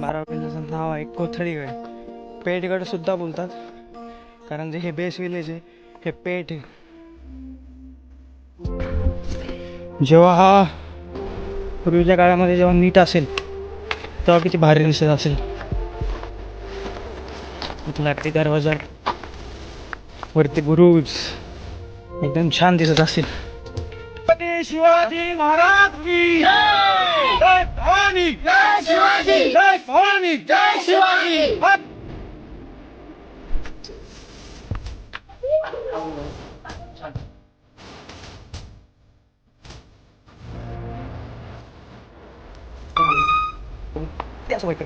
बारामतीचं नाव आहे कोथळीगड पेठगड सुद्धा बोलतात. कारण जे हे बेस विलेज आहे हे पेठ आहे. जेव्हा हा पूर्वीच्या काळामध्ये जेव्हा नीट असेल तेव्हा किती भारी दिसत असेल. लाकडी ते दरवाजा वरती बुरुज एकदम छान दिसत असेल शिवाजी महाराज जय भवानी जय शिवाजी जय भवानी जय शिवाजी त्याच वाईट